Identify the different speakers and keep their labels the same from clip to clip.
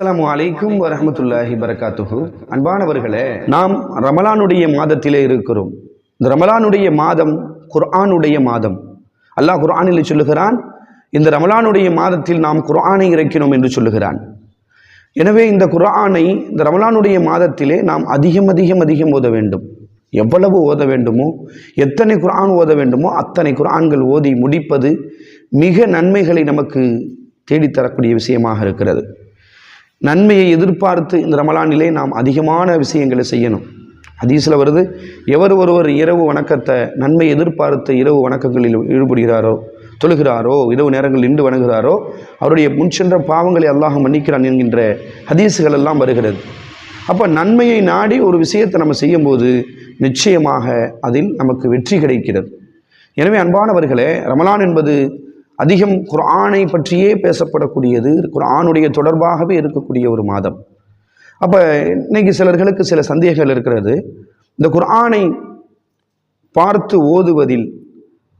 Speaker 1: அஸ்ஸலாமு அலைக்கும் வரஹ்மத்துல்லாஹி பரகாத்துஹு அன்பானவர்களே நாம் ரமலானுடைய மாதத்திலே இருக்கிறோம். இந்த ரமலானுடைய மாதம் குர்ஆனுடைய மாதம். அல்லாஹ் குர்ஆனில் சொல்லுகிறான் இந்த ரமலானுடைய மாதத்தில் நாம் குர்ஆனை இறக்கினோம் என்று சொல்லுகிறான். எனவே இந்த குர்ஆனை இந்த ரமலானுடைய மாதத்திலே நாம் அதிகம் அதிகம் அதிகம் ஓத வேண்டும். எவ்வளவு ஓத வேண்டுமோ எத்தனை குர்ஆன் ஓத வேண்டுமோ அத்தனை குர்ஆன்கள் ஓதி முடிப்பது மிக நன்மைகளை நமக்கு தேடித்தரக்கூடிய விஷயமாக இருக்கிறது. நன்மையை எதிர்பார்த்து இந்த ரமலானிலே நாம் அதிகமான விஷயங்களை செய்யணும். ஹதீஸில் வருது எவர் ஒருவர் இரவு வணக்கத்தை நன்மை எதிர்பார்த்து இரவு வணக்கங்களில் ஈடுபடுகிறாரோ தொழுகிறாரோ இரவு நேரங்களில் நின்று வணங்குகிறாரோ அவருடைய முன் சென்ற பாவங்களை அல்லாஹ் மன்னிக்கிறான் என்கின்ற ஹதீஸுகள் எல்லாம் வருகிறது. அப்போ நன்மையை நாடி ஒரு விஷயத்தை நம்ம செய்யும்போது நிச்சயமாக அதில் நமக்கு வெற்றி கிடைக்கிறது. எனவே அன்பானவர்களே ரமலான் என்பது அதிகம் குர்ஆனை பற்றியே பேசப்படக்கூடியது குர்ஆனுடைய தொடர்பாகவே இருக்கக்கூடிய ஒரு மாதம். அப்போ இன்னைக்கு சிலர்களுக்கு சில சந்தேகங்கள் இருக்கிறது. இந்த குர்ஆனை பார்த்து ஓதுவதில்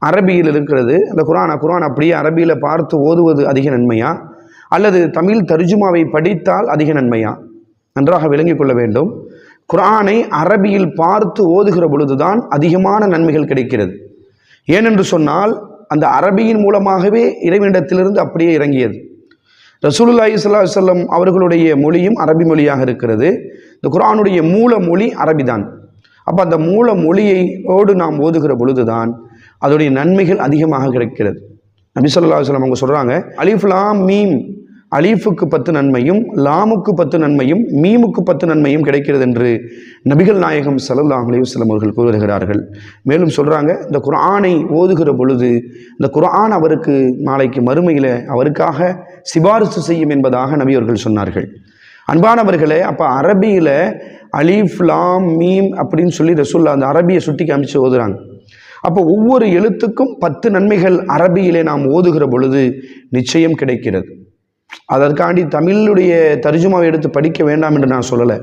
Speaker 1: அரபியில் இருக்கிறது. அந்த குரான் குரான் அப்படியே அரபியில் பார்த்து ஓதுவது அதிக நன்மையா? அல்லது தமிழ் தர்ஜுமாவை படித்தால் அதிக நன்மையா? நன்றாக விளங்கிக் கொள்ள வேண்டும். குரானை அரபியில் பார்த்து ஓதுகிற பொழுதுதான் அதிகமான நன்மைகள் கிடைக்கிறது. ஏனென்று சொன்னால் அந்த அரபியின் மூலமாகவே இறைவனிடத்திலிருந்து அப்படியே இறங்கியது. ரசூலுல்லாஹி ஸல்லல்லாஹு அலைஹி அவர்களுடைய மொழியும் அரபி மொழியாக இருக்கிறது. இந்த குரானுடைய மூல மொழி அரபிதான் அப்போ அந்த மூல மொழியோடு நாம் ஓதுகிற பொழுது தான் அதோடைய நன்மைகள் அதிகமாக கிடைக்கிறது. நபி சொல்லா சொல்லம் அவங்க சொல்கிறாங்க அலிஃப்லாம் மீம். அலீஃபுக்கு பத்து நன்மையும் லாமுக்கு பத்து நன்மையும் மீமுக்கு பத்து நன்மையும் கிடைக்கிறது என்று நபிகள் நாயகம் ஸல்லல்லாஹு அலைஹி வஸல்லம் அவர்கள் கூறுகிறார்கள். மேலும் சொல்கிறாங்க இந்த குரானை ஓதுகிற பொழுது இந்த குர்ஆன் அவருக்கு நாளைக்கு மறுமையில் அவருக்காக சிபாரிசு செய்யும் என்பதாக நபியவர்கள் சொன்னார்கள். அன்பானவர்களே அப்போ அரபியில் அலீஃப் லாம் மீம் அப்படின்னு சொல்லி ரசூல்லா அந்த அரபியை சுட்டி காமிச்சு ஓதுறாங்க. அப்போ ஒவ்வொரு எழுத்துக்கும் பத்து நன்மைகள் அரபியிலே நாம் ஓதுகிற பொழுது நிச்சயம் கிடைக்கிறது. அதற்காண்டி தமிழுடைய தர்ஜுமாவை எடுத்து படிக்க வேண்டாம் என்று நான் சொல்லலை.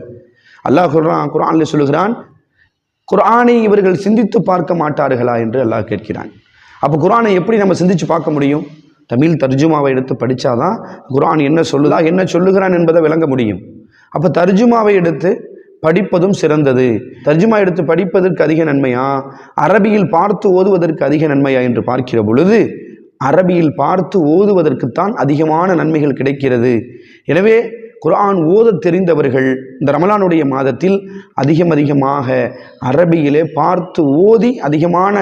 Speaker 1: அல்லாஹ் குர்ஆன் குர்ஆனில் சொல்லுகிறான் குர்ஆனை இவர்கள் சிந்தித்து பார்க்க மாட்டார்களா? என்று அல்லாஹ் கேட்கிறான். அப்போ குரானை எப்படி நம்ம சிந்திச்சு பார்க்க முடியும்? தமிழ் தர்ஜுமாவை எடுத்து படித்தாதான் குரான் என்ன சொல்லுதா என்ன சொல்லுகிறான் என்பதை விளங்க முடியும். அப்போ தர்ஜுமாவை எடுத்து படிப்பதும் சிறந்தது. தர்ஜுமா எடுத்து படிப்பதற்கு அதிக நன்மையா? அரபியில் பார்த்து ஓதுவதற்கு அதிக நன்மையா என்று பார்க்கிற பொழுது அரபியில் பார்த்து ஓதுவதற்குத்தான் அதிகமான நன்மைகள் கிடைக்கிறது. எனவே குரான் ஓத தெரிந்தவர்கள் இந்த ரமலானுடைய மாதத்தில் அதிகம் அதிகமாக அரபியிலே பார்த்து ஓதி அதிகமான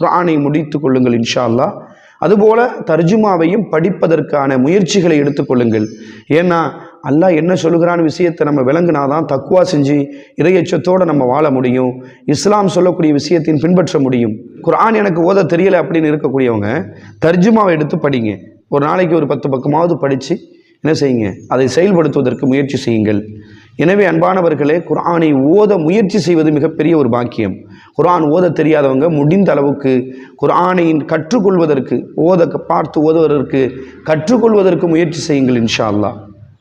Speaker 1: குரானை முடித்து கொள்ளுங்கள் இன்ஷா அல்லாஹ் அதுபோல தர்ஜுமாவையும் படிப்பதற்கான முயற்சிகளை எடுத்துக்கொள்ளுங்கள் ஏன்னா அல்லாஹ் என்ன சொல்லுகிறான்னு விஷயத்தை நம்ம விளங்குனாதான் தக்குவா செஞ்சு இறையச்சத்தோடு நம்ம வாழ முடியும். இஸ்லாம் சொல்லக்கூடிய விஷயத்தின் பின்பற்ற முடியும். குர்ஆன் எனக்கு ஓத தெரியலை அப்படின்னு இருக்கக்கூடியவங்க தர்ஜுமாவை எடுத்து படிங்க. ஒரு நாளைக்கு ஒரு பத்து பக்கமாவது படித்து என்ன செய்யுங்க? அதை செயல்படுத்துவதற்கு முயற்சி செய்யுங்கள். எனவே அன்பானவர்களே குரானை ஓத முயற்சி செய்வது மிகப்பெரிய ஒரு பாக்கியம். குர்ஆன் ஓத தெரியாதவங்க முடிந்த அளவுக்கு குரானை கற்றுக்கொள்வதற்கு ஓத பார்த்து ஓதுவதற்கு கற்றுக்கொள்வதற்கு முயற்சி செய்யுங்கள் இன்ஷா அல்லா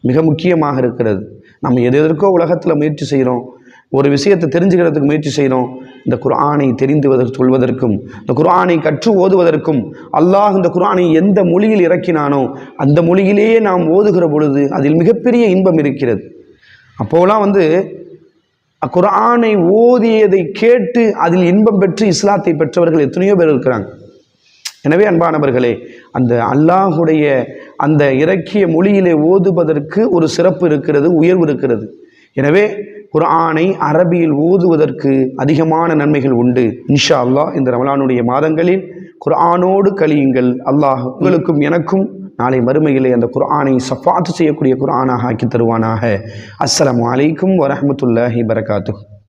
Speaker 1: மிக முக்கியமாக இருக்கிறது. நம்ம எது எதற்கோ உலகத்தில் முயற்சி செய்கிறோம் ஒரு விஷயத்தை தெரிஞ்சுக்கிறதுக்கு முயற்சி செய்கிறோம் இந்த குர்ஆனை தெரிந்து சொல்வதற்கும் இந்த குர்ஆனை கற்று ஓதுவதற்கும் அல்லாஹ் இந்த குர்ஆனை எந்த மொழியில் இறக்கினானோ அந்த மொழியிலேயே நாம் ஓதுகிற பொழுது அதில் மிகப்பெரிய இன்பம் இருக்கிறது. அப்போலாம் வந்து குரானை ஓதியதை கேட்டு அதில் இன்பம் பெற்று இஸ்லாத்தை பெற்றவர்கள் எத்தனையோ பேர் இருக்கிறாங்க. எனவே அன்பானவர்களே அந்த அல்லாஹுடைய அந்த இறக்கிய மொழியிலே ஓதுவதற்கு ஒரு சிறப்பு இருக்கிறது உயர்வு இருக்கிறது. எனவே குர்ஆனை அரபியில் ஓதுவதற்கு அதிகமான நன்மைகள் உண்டு. இன்ஷா அல்லாஹ் இந்த ரமலானுடைய மாதங்களில் குர்ஆனோடு கழியுங்கள். அல்லாஹ் உங்களுக்கும் எனக்கும் நாளை மறுமையிலே அந்த குர்ஆனை சஃபாத்து செய்யக்கூடிய குர்ஆனாக ஆக்கி தருவானாக. அஸ்ஸலாமு அலைக்கும் வரமத்துல்லாஹி வரகாத்து